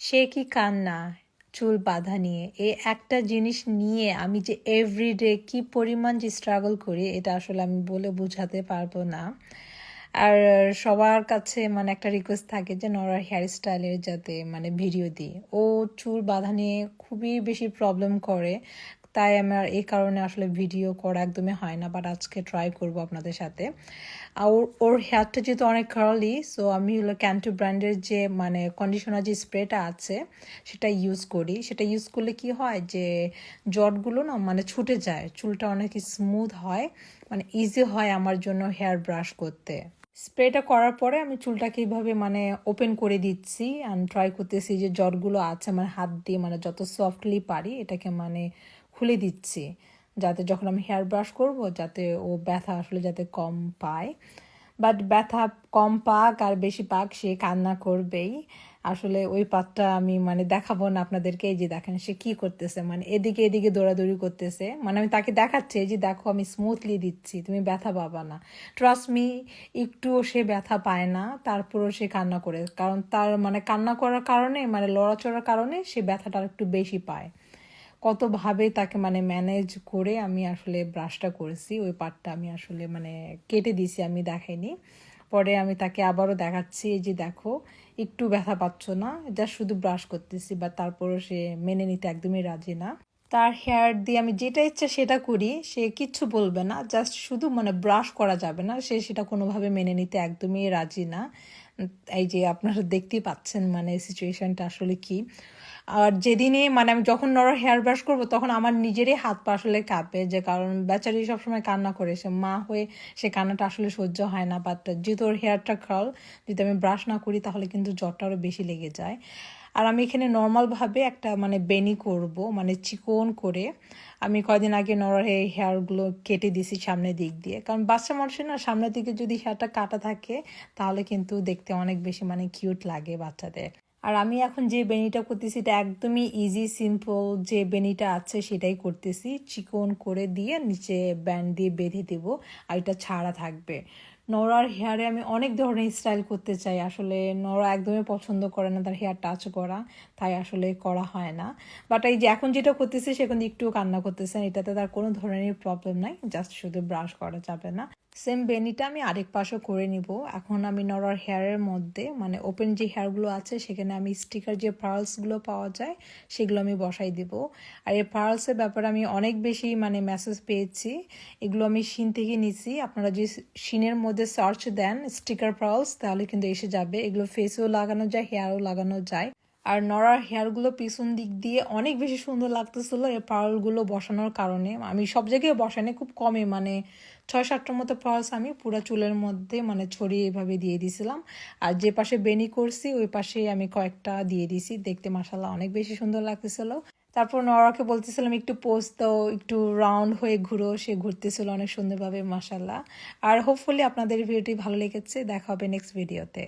সে কি কান্না? চুল বাঁধা নিয়ে। এই একটা জিনিস নিয়ে আমি যে এভরিডে কি পরিমাণ যে স্ট্রাগল করি, এটা আসলে আমি বলে বোঝাতে পারব না। আর সবার কাছে মানে একটা রিকোয়েস্ট থাকে যে নরার হেয়ার স্টাইলের যাতে মানে ভিডিও দিই। ও চুল বাঁধা নিয়ে খুবই বেশি প্রবলেম করে। তাই আমার এই কারণে আসলে ভিডিও করা একদমই হয় না বাট আজকে ট্রাই করব আপনাদের সাথে। আর ওর হেয়ারটা যেহেতু অনেক কার্লি সো আমি হলো ক্যান্টু ব্র্যান্ডের যে মানে কন্ডিশনার যে স্প্রেটা আছে, সেটা ইউজ করি। সেটা ইউজ করলে কি হয় যে, জটগুলো না মানে ছুটে যায়, চুলটা অনেক স্মুথ হয় মানে ইজি হয় আমার জন্য হেয়ার ব্রাশ করতে। স্প্রেটা করার পরে আমি চুলটাকে এইভাবে মানে ওপেন করে দিচ্ছি অ্যান্ড ট্রাই করতেছি যে জটগুলো আছে, আমার হাত দিয়ে মানে যত সফটলি পারি, এটাকে মানে খুলে দিচ্ছি, যাতে যখন আমি হেয়ার ব্রাশ করব যাতে ও ব্যথা আসলে যাতে কম পায়। বাট ব্যথা কম পাক আর বেশি পাক সে কান্না করবেই। আসলে ওই পাতটা আমি মানে দেখাবো না আপনাদেরকে, এই যে দেখেন সে কি করতেছে মানে এদিকে এদিকে দৌড়াদৌড়ি করতেছে। মানে আমি তাকে দেখাচ্ছি, এই যে দেখো আমি স্মুথলি দিচ্ছি, তুমি ব্যথা পাবা না। ট্রাস্ট মি একটুও সে ব্যথা পায় না, তারপরও সে কান্না করে। কারণ তার মানে কান্না করার কারণে মানে লড়াচড়ার কারণে সে ব্যথাটা একটু বেশি পায়। কতভাবে তাকে মানে ম্যানেজ করে আমি আসলে ব্রাশটা করেছি, ওই পার্টটা আমি আসলে মানে কেটে দিছি আমি দেখাইনি। পরে আমি তাকে আবারও দেখাচ্ছি যে দেখো, একটু ব্যথা পাচ্ছ না যা শুধু ব্রাশ করতেছি বা তারপরও সে মেনে নিতে একদমই রাজি না। তার হেয়ার দিয়ে আমি যেটা ইচ্ছা সেটা করি, সে কিচ্ছু বলবে না জাস্ট শুধু মানে ব্রাশ করা যাবে না, সে সেটা কোনোভাবে মেনে নিতে একদমই রাজি না। এই যে আপনারা দেখতেই পাচ্ছেন মানে সিচুয়েশনটা আসলে কি। আর যেদিনে মানে আমি যখন নর হেয়ার ব্রাশ করব, তখন আমার নিজেরই হাত পা আসলে কাঁপে যে, কারণ বেচারি সবসময় কান্না করে। সে মা হয়ে সে কান্নাটা আসলে সহ্য হয় না। বাট যেহেতু ওর হেয়ারটা খাল যদি আমি ব্রাশ না করি, তাহলে কিন্তু জ্বরটা আরও বেশি লেগে যায়। আর আমি এখানে নর্মালভাবে একটা মানে বেনি করব মানে চিকন করে। আমি কয়দিন আগে এই হেয়ারগুলো কেটে দিছি সামনের দিক দিয়ে। কারণ বাচ্চা মানুষের না সামনের দিকে যদি হেয়ারটা কাটা থাকে, তাহলে কিন্তু দেখতে অনেক বেশি মানে কিউট লাগে বাচ্চাদের। আর আমি এখন যে বেনিটা করতেছি, এটা একদমই ইজি সিম্পল যে বেনিটা আছে সেটাই করতেছি। চিকন করে দিয়ে নিচে ব্যান্ড দিয়ে বেঁধে দেবো, আর এটা ছাড়া থাকবে। নরার হেয়ারে আমি অনেক ধরনের স্টাইল করতে চাই। আসলে নরা একদমই পছন্দ করে না তার হেয়ার টাচ করা, তাই আসলে করা হয় না। বাট এই যে এখন যেটা করতেছে সেখানে একটু কান্না করতেছেন এটাতে তার কোনো ধরনের প্রবলেম নাই জাস্ট শুধু ব্রাশ করা যাবে না। সেম বেনিটা আমি আরেক পাশও করে নিব। এখন আমি নরার হেয়ারের মধ্যে মানে ওপেন যে হেয়ারগুলো আছে, সেখানে আমি স্টিকার যে পার্লসগুলো পাওয়া যায়, সেগুলো আমি বসাই দিব। আর এই পার্লসের ব্যাপারে আমি অনেক বেশি মানে মেসেজ পেয়েছি। এগুলো আমি শিন থেকে নিছি। আপনারা যদি শিনের মধ্যে সার্চ দেন স্টিকার পার্লস তাহলে কিন্তু এসে যাবে। এগুলো ফেসেও লাগানো যায় হেয়ারও লাগানো যায়। আর নরার হেয়ারগুলো পিছন দিক দিয়ে অনেক বেশি সুন্দর লাগতেছিল এই পার্লগুলো বসানোর কারণে। আমি সব জায়গায় বসানি খুব কমে মানে ছয় সাতটার মতো পার্লস আমি পুরো চুলের মধ্যে মানে ছড়িয়ে এভাবে দিয়ে দিছিলাম। আর যে পাশে বেনি করছি, ওই পাশে আমি কয়েকটা দিয়ে দিছি। দেখতে মাসাল্লাহ অনেক বেশি সুন্দর লাগতেছিল। তারপর নরাকে বলতেছিলাম, একটু পোস্ট দাও, একটু রাউন্ড হয়ে ঘুরো। সে ঘুরতেছিল অনেক সুন্দরভাবে মাসাল্লাহ আর হোপফুলি আপনাদের ভিডিওটি ভালো লেগেছে। দেখা হবে নেক্সট ভিডিওতে।